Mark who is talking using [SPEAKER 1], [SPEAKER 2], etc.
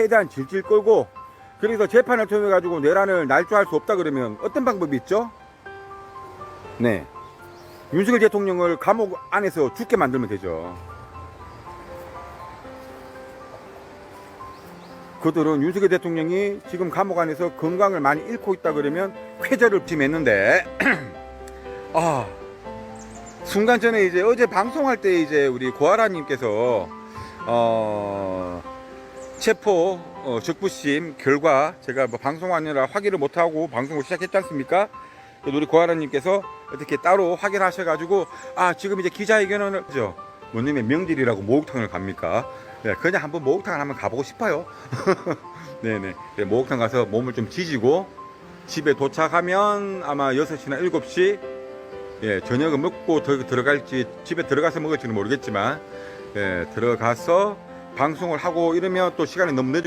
[SPEAKER 1] 최대한 질질 끌고 그래서 재판을 통해 가지고 내란을 날조할 수 없다 그러면 어떤 방법이 있죠? 네. 윤석열 대통령을 감옥 안에서 죽게 만들면 되죠. 그들은 윤석열 대통령이 지금 감옥 안에서 건강을 많이 잃고 있다 그러면 쾌저를 지냈는데 아 순간 전에 이제 어제 방송할 때 이제 우리 고아라님께서 어 체포 어, 적부심 결과 제가 뭐 방송하느라 확인을 못하고 방송을 시작했지 않습니까? 우리 고아라님께서 어떻게 따로 확인하셔가지고 아 지금 이제 기자회견을 하죠. 뭐님의 명절이라고 목욕탕을 갑니까? 네, 그냥 한번 목욕탕을 한번 가보고 싶어요. 네네. 네, 목욕탕 가서 몸을 좀 지지고 집에 도착하면 아마 6시나 7시 예, 저녁을 먹고 더 들어갈지 집에 들어가서 먹을지는 모르겠지만 예, 들어가서 방송을 하고 이러면 또 시간이 너무 늦어